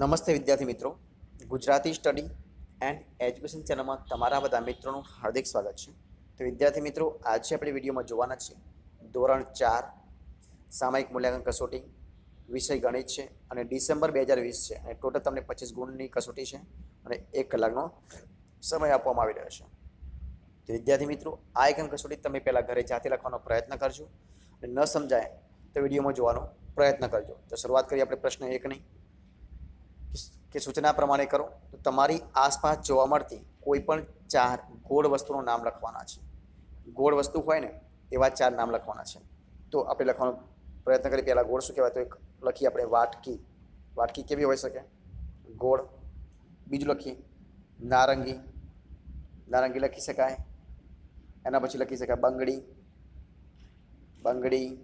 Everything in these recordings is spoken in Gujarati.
નમસ્તે વિદ્યાર્થી મિત્રો. ગુજરાતી સ્ટડી એન્ડ એજ્યુકેશન ચેનલમાં તમારા બધા મિત્રોનું હાર્દિક સ્વાગત છે. તો વિદ્યાર્થી મિત્રો, આજે આપણે વિડીયોમાં જોવાના છે ધોરણ ચાર, સામાયિક મૂલ્યાંકન કસોટી, વિષય ગણિત છે અને ડિસેમ્બર બે હજાર વીસ છે. અને ટોટલ તમને પચીસ ગુણની કસોટી છે અને એક કલાકનો સમય આપવામાં આવી રહ્યો છે. તો વિદ્યાર્થી મિત્રો, આ એકમ કસોટી તમે પહેલાં ઘરે જાતે લખવાનો પ્રયત્ન કરજો અને ન સમજાય તો વિડીયોમાં જોવાનો પ્રયત્ન કરજો. તો શરૂઆત કરીએ આપણે પ્રશ્ન એકની. કે સૂચના પ્રમાણે કરો, તો તમારી આસપાસ જોવા મળતી કોઈ પણ ચાર ગોળ વસ્તુનું નામ લખવાના છે. ગોળ વસ્તુ હોય ને, એવા ચાર નામ લખવાના છે. તો આપણે લખવાનો પ્રયત્ન કરીએ. પહેલાં ગોળ શું કહેવાય તો એક લખીએ આપણે વાટકી. વાટકી કેવી હોઈ શકે? ગોળ. બીજું લખીએ નારંગી. નારંગી લખી શકાય. એના પછી લખી શકાય બંગડી. બંગડી.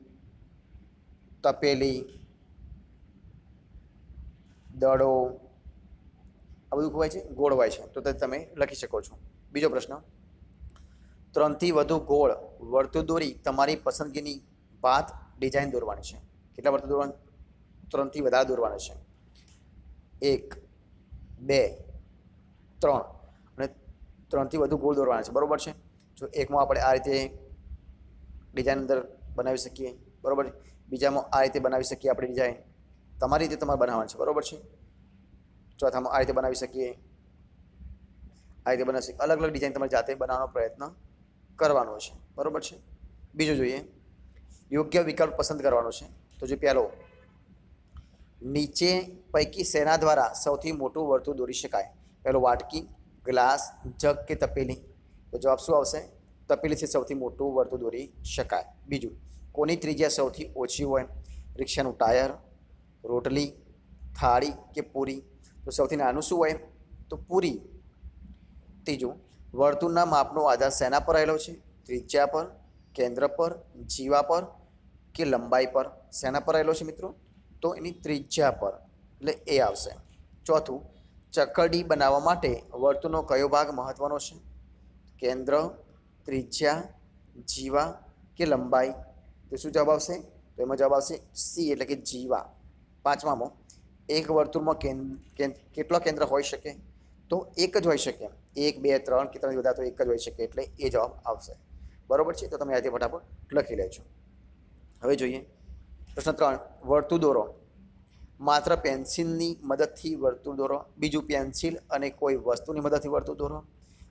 તપેલી. દડો. આ બધું કહેવાય છે ગોળ હોય છે. તો તે તમે લખી શકો છો. બીજો પ્રશ્ન. ત્રણથી વધુ ગોળ વર્તુળ દોરી તમારી પસંદગીની ભાત ડિઝાઇન દોરવાની છે. કેટલા વર્તુળ દોરવાનું? ત્રણથી વધારે દોરવાના છે. એક, બે, ત્રણ. અને ત્રણથી વધુ ગોળ દોરવાના છે. બરાબર છે? જો એકમાં આપણે આ રીતે ડિઝાઇન અંદર બનાવી શકીએ. બરાબર બીજામાં આ રીતે બનાવી શકીએ આપણે ડિઝાઇન તમારી રીતે તમારે બનાવવાનું છે. બરાબર છે? ચોથામાં આ રીતે બનાવી શકીએ. આ રીતે બનાવી શકીએ. અલગ અલગ ડિઝાઇન તમારે જાતે બનાવવાનો પ્રયત્ન કરવાનો છે. બરાબર છે? બીજું જોઈએ. યોગ્ય વિકલ્પ પસંદ કરવાનો છે. તો જો પહેલો, નીચે પૈકી સેના દ્વારા સૌથી મોટું વર્તુળ દોરી શકાય? પહેલો વાટકી, ગ્લાસ, જગ કે તપેલી? તો જવાબ શું આવશે? તપેલીથી સૌથી મોટું વર્તુળ દોરી શકાય. બીજું, કોની ત્રિજ્યા સૌથી ઓછી હોય? રિક્ષાનું ટાયર, રોટલી, થાળી કે પૂરી? તો સૌથી નાનું શું હોય? તો પૂરી. ત્રીજું, વર્તુળના માપનો આધાર શેના પર રહેલો છે? ત્રિજ્યા પર, કેન્દ્ર પર, જીવા પર કે લંબાઈ પર? શેના પર રહેલો છે મિત્રો? તો એની ત્રિજ્યા પર. એટલે એ આવશે. ચોથું, ચકરડી બનાવવા માટે વર્તુળનો કયો ભાગ મહત્ત્વનો છે? કેન્દ્ર, ત્રિજ્યા, જીવા કે લંબાઈ? તો શું જવાબ આવશે? તો એમાં જવાબ આવશે સી, એટલે કે જીવા. પાંચમામાં એક વર્તુળમાં કેન કેટલા કેન્દ્ર હોઈ શકે? તો એક જ હોઈ શકે. એક, બે, ત્રણ કે ત્રણથી વધારે તો એક જ હોઈ શકે એટલે એ જવાબ આવશે. બરોબર છે? તો તમે આજે ફટાફટ લખી લેજો. હવે જોઈએ. પ્રશ્ન ત્રણ. વર્તુળ દોરો. માત્ર પેન્સિલની મદદથી વર્તુળ દોરો. બીજું પેન્સિલ અને કોઈ વસ્તુની મદદથી વર્તુળ દોરો.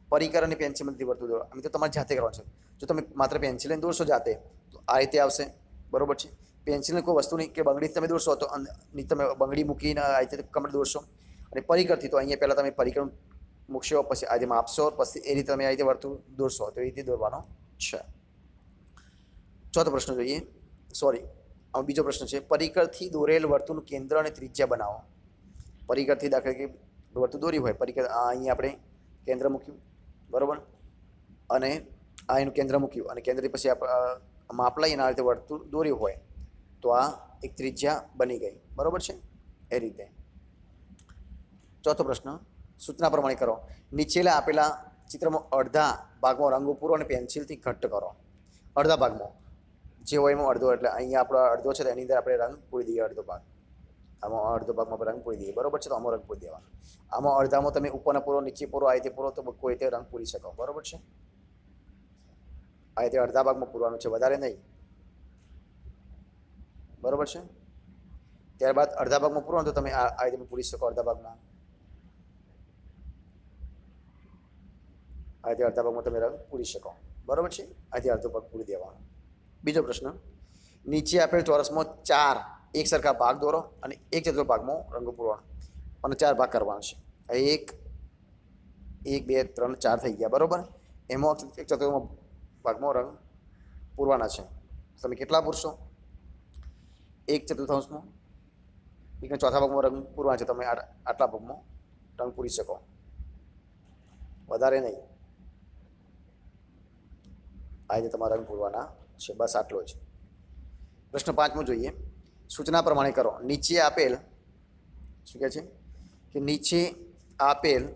પરિકર અને પેન્સિલ મદદથી વર્તુળ દોરો. આમ તો તમારે જાતે કરવાનું છે. જો તમે માત્ર પેન્સિલ લઈને દોરશો જાતે, તો આ રીતે આવશે. બરોબર છે? પેન્સિલને કોઈ વસ્તુની કે બંગડી તમે દોરશો તો તમે બંગડી મૂકીને આ રીતે કમર દોરશો અને પરિકરથી તો અહીંયા પહેલાં તમે પરિકર મૂકશો, પછી આજે માપશો, પછી એ રીતે તમે આ રીતે વર્તુળ દોરશો, તો એ રીતે દોરવાનો છે. ચોથો પ્રશ્ન જોઈએ. સોરી આમાં બીજો પ્રશ્ન છે, પરિકરથી દોરેલ વર્તુળનું કેન્દ્ર અને ત્રિજ્યા બનાવો. પરિકરથી દાખલા કે વર્તુળ દોર્યું હોય, પરિકર આ અહીંયા આપણે કેન્દ્ર મૂક્યું. બરાબર? અને આ એનું કેન્દ્ર મૂક્યું. અને કેન્દ્રથી પછી માપ લઈને આ રીતે વર્તુળ દોર્યું હોય. તો આ એક ત્રિજ્યા બની ગઈ. બરાબર છે? એ રીતે. ચોથો પ્રશ્ન, સૂચના પ્રમાણે કરો. નીચેલા આપેલા ચિત્રમાં અડધા ભાગમાં રંગ પૂરો અને પેન્સિલથી ઘટ્ટ કરો. અડધા ભાગમાં. જે હોય એમાં અડધો, એટલે અહીંયા આપણો અડધો છે એની અંદર આપણે રંગ પૂરી દઈએ અડધો ભાગ. આમાં અડધો ભાગમાં રંગ પૂરી દઈએ. બરોબર છે? તો આમાં રંગ પૂરી દેવાનો. આમાં અડધામાં તમે ઉપરના પૂરો, નીચે પૂરો, આ રીતે પૂરો, તો કોઈ રીતે રંગ પૂરી શકો. બરોબર છે? આ રીતે અડધા ભાગમાં પૂરવાનું છે. વધારે નહીં. બરોબર છે? ત્યારબાદ અડધા ભાગમાં પૂરો તો તમે આ રીતે પૂરી શકો અડધા ભાગમાં. આ રીતે અડધા ભાગમાં તમે પૂરી શકો. બરોબર છે? આથી અડધો ભાગ પૂરી દેવાનો. બીજો પ્રશ્ન. નીચે આપેલ ચોરસમાં ચાર એક સરખા ભાગ દોરો અને એક ચતુર્થ ભાગમાં રંગ પૂરવાનો અને ચાર ભાગ કરવાનો છે. એક એક, બે, ત્રણ, ચાર થઈ ગયા. બરાબર? એમાં એક ચતુર્થ ભાગમાં રંગ પૂરવાના છે. તમે કેટલા પૂરશો? એક ચતુર્થાંશમાં એકના ચોથા ભાગમાં રંગ પૂરવા છે તમે આટલા ભાગમાં રંગ પૂરી શકો. વધારે નહીં. આ રીતે તમારા રંગ પૂરવાના છે બસ આટલો જ. પ્રશ્ન પાંચમો જોઈએ. સૂચના પ્રમાણે કરો. નીચે આપેલ, શું કહે છે? કે નીચે આપેલ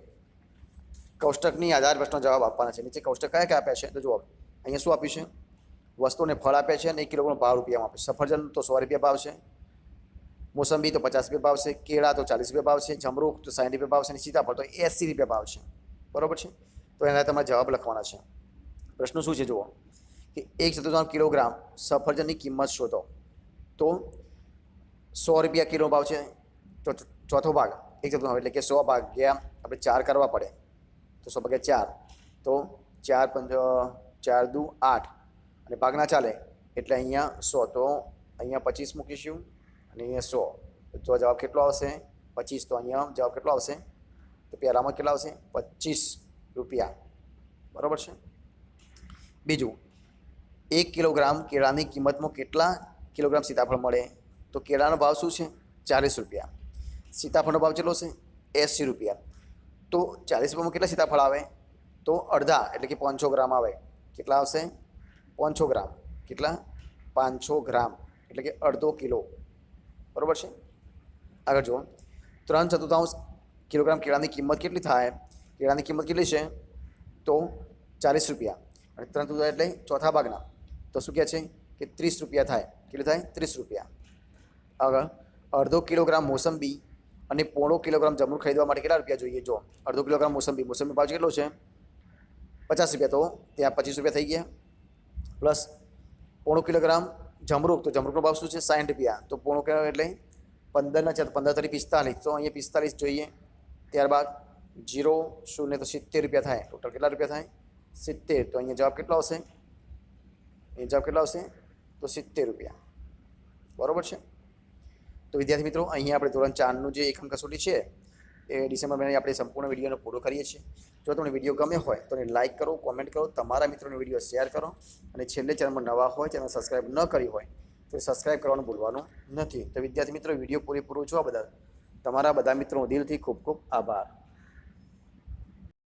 કોષ્ટકની આધાર પ્રશ્નો જવાબ આપવાના છે. નીચે કોષ્ટક કયા કયા આપ્યા છે? તો જુઓ. અહીંયા શું આપ્યું છે? વસ્તુને ફળ આપે છે અને એક કિલોગ્રામ ભાવ રૂપિયામાં આપે છે. સફરજન તો સો રૂપિયા ભાવ છે. મોસંબી તો પચાસ રૂપિયા ભાવ છે. કેળા તો ચાલીસ રૂપિયા ભાવ છે. જમરૂખ તો સાઠ રૂપિયા ભાવ છે અને સીતાફળ તો એંસી રૂપિયા ભાવ છે. બરાબર છે? તો એના તમારે જવાબ લખવાના છે. પ્રશ્ન શું છે? જુઓ. કે એક ચતુર્થાંશ કિલોગ્રામ સફરજનની કિંમત શોધો. તો સો રૂપિયા કિલો ભાવ છે. ચોથો ભાગ. એક ચતુર્થાંશ એટલે કે સો ભાગ્યા આપણે ચાર કરવા પડે. તો સો ભાગ્યા ચાર. તો ચાર પંચ, ચાર દુ, આઠ. અને ભાગના ચાલે એટલે અહીંયા સો. તો અહીંયા પચીસ મૂકીશું અને અહીંયા સો. તો જવાબ કેટલો આવશે? પચીસ. તો અહીંયા જવાબ કેટલો આવશે? તો પહેલાંમાં કેટલા આવશે? પચીસ રૂપિયા. બરાબર છે? બીજું, એક કિલોગ્રામ કેળાની કિંમતમાં કેટલા કિલોગ્રામ સીતાફળ મળે? તો કેળાનો ભાવ શું છે? ચાલીસ રૂપિયા. સીતાફળનો ભાવ કેટલો છે? એંસી રૂપિયા. તો ચાલીસ રૂપિયામાં કેટલા સીતાફળ આવે? તો અડધા, એટલે કે પાંચસો ગ્રામ આવે. કેટલા આવશે? પાંચસો ગ્રામ. કેટલા? પાંચસો ગ્રામ. એટલે કે અડધો કિલો. બરાબર છે? આગળ જુઓ. ત્રણ ચતુર્થાંશ કિલોગ્રામ કેળાની કિંમત કેટલી થાય? કેળાની કિંમત કેટલી છે? તો ચાલીસ રૂપિયા. અને ત્રણ ચતુર્થાંશ એટલે ચોથા ભાગના. તો શું કહે છે? કે ત્રીસ રૂપિયા થાય. કેટલું થાય? ત્રીસ રૂપિયા. આગળ. અડધો કિલોગ્રામ મોસંબી અને પોણો કિલોગ્રામ જમરૂ ખરીદવા માટે કેટલા રૂપિયા જોઈએ? જો અડધો કિલોગ્રામ મોસંબી. મોસંબી ભાવ કેટલો છે? પચાસ રૂપિયા. તો ત્યાં પચીસ રૂપિયા થઈ ગયા. પ્લસ પોણો કિલોગ્રામ જમરૂક, તો જમરૂકનો ભાવ શું છે? સાઠ રૂપિયા. તો પોણો કિલો એટલે પંદરના ચાર, પંદર તરી પિસ્તાલીસ. તો અહીંયા પિસ્તાલીસ જોઈએ. ત્યારબાદ જીરો, શૂન્ય, તો સિત્તેર રૂપિયા થાય. ટોટલ કેટલા રૂપિયા થાય? સિત્તેર. તો અહીંયા જવાબ કેટલો આવશે? એ જવાબ કેટલો આવશે? તો સિત્તેર રૂપિયા. બરાબર છે? તો વિદ્યાર્થી મિત્રો, અહીંયા આપણે ધોરણ ચારનું જે એકમ કસોટી છે એ ડિસેમ્બર મહિનાની આપણે સંપૂર્ણ વિડીયોનો પૂરો કરીએ છીએ. જો તમને વીડિયો ગમે હોય, તો એને લાઇક કરો, કોમેન્ટ કરો, તમારા મિત્રોને વીડિયો શેર કરો અને છેલ્લે ચેનલમાં નવા હોય, ચેનલ સબસ્ક્રાઈબ ન કરી હોય, તો સબસ્ક્રાઈબ કરવાનું ભૂલવાનું નથી. તો વિદ્યાર્થી મિત્રો, વીડિયો પૂરેપૂરો જોવા બદલ તમારા બધા મિત્રો દિલથી ખૂબ ખૂબ આભાર.